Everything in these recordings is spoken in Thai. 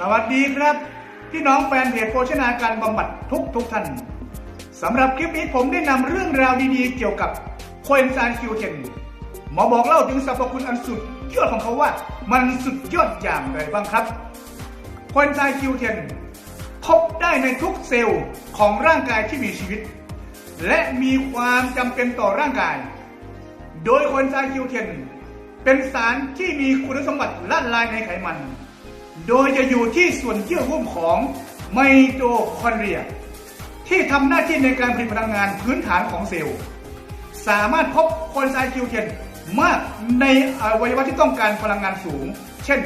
สวัสดีครับ พี่น้องแฟนเพจโภชนาการบำบัดทุกทุกท่านสำหรับคลิปนี้ผมได้นำเรื่องราวดีๆ เกี่ยวกับโคเอนไซม์คิวเทนหมอบอกเล่าถึงสรรพคุณอันสุดยอดของเขาว่ามันสุดยอดอย่างไรบ้างครับโคเอนไซม์คิวเทนพบได้ในทุกเซลล์ของร่างกายที่มีชีวิต และมีความจำเป็นต่อร่างกาย โดยโคเอนไซม์คิวเทนเป็นสารที่มีคุณสมบัติละลายในไขมัน โดยจะอยู่ที่ส่วนเยื่อหุ้มของไมโตคอนเดรีย ที่ทำหน้าที่ในการผลิตพลังงานพื้นฐานของเซลล์ สามารถพบโคนไซคิวเทนมากในอวัยวะที่ต้องการพลังงานสูง เช่น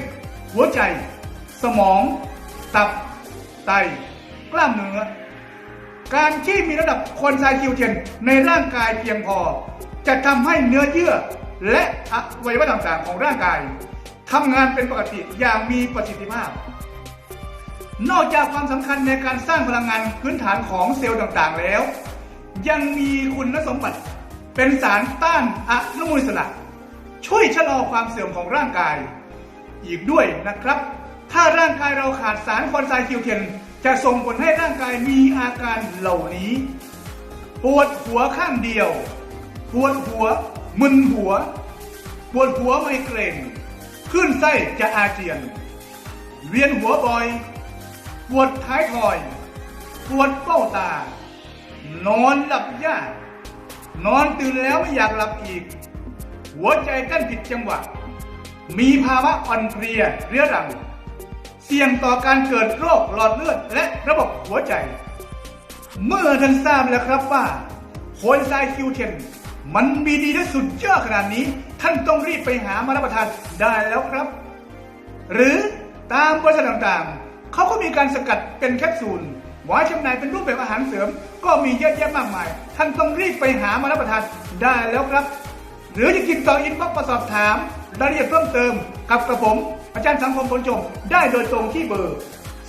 หัวใจ สมอง ตับ ไต กล้ามเนื้อ การที่มีระดับโคนไซคิวเทนในร่างกายเพียงพอ จะทำให้เนื้อเยื่อและอวัยวะต่างๆของร่างกาย ทำงานเป็นปกติอย่างมีประสิทธิภาพ นอกจากความสำคัญในการสร้างพลังงานพื้นฐานของเซลล์ต่างๆแล้ว ยังมีคุณสมบัติเป็นสารต้านอนุมูลอิสระ ช่วยชะลอความเสื่อมของร่างกาย อีกด้วยนะครับ ถ้าร่างกายเราขาดสารคอนไซคิวเทนจะส่งผลให้ร่างกายมีอาการเหล่านี้ ปวดหัวข้างเดียว ปวดหัวมึนหัว ปวดหัวไมเกรน ขึ้นไส้จะอาเจียน เวียนหัวบ่อย ปวดท้ายทอย ปวดเบ้าตา นอนหลับยาก นอนตื่นแล้วไม่อยากหลับอีก หัวใจเต้นผิดจังหวะ มีภาวะอ่อนเพลียเรื้อรัง เสี่ยงต่อการเกิดโรคหลอดเลือดและระบบหัวใจ เมื่อท่านทราบแล้วครับว่าโคนไซคิวเทน มันมีดีและสุดยอดขนาดนี้ ท่านต้องรีบไปหามารับประทานได้แล้วครับ หรือตามบริษัทต่างๆ เขาก็มีการสกัดเป็นแคปซูลไว้จำหน่ายเป็นรูปแบบอาหารเสริม ก็มีเยอะแยะมากมาย ท่านต้องรีบไปหามารับประทานได้แล้วครับ หรือจะกินต่ออินบ็อกซ์มาสอบถามรายละเอียดเพิ่มเติมกับกระผม อาจารย์สังคมผลจงได้โดยตรงที่เบอร์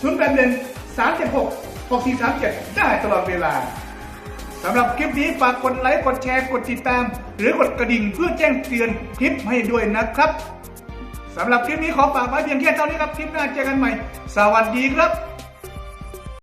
0 8 1 3 7 6 6 4 3 7 ได้ตลอดเวลา สำหรับคลิปนี้ฝากกดไลค์ กดแชร์ กดติดตาม หรือกดกระดิ่งเพื่อแจ้งเตือนคลิปให้ด้วยนะครับสำหรับคลิปนี้ขอฝากไว้เพียงแค่เท่านี้ครับ คลิปหน้าเจอกันใหม่ สวัสดีครับ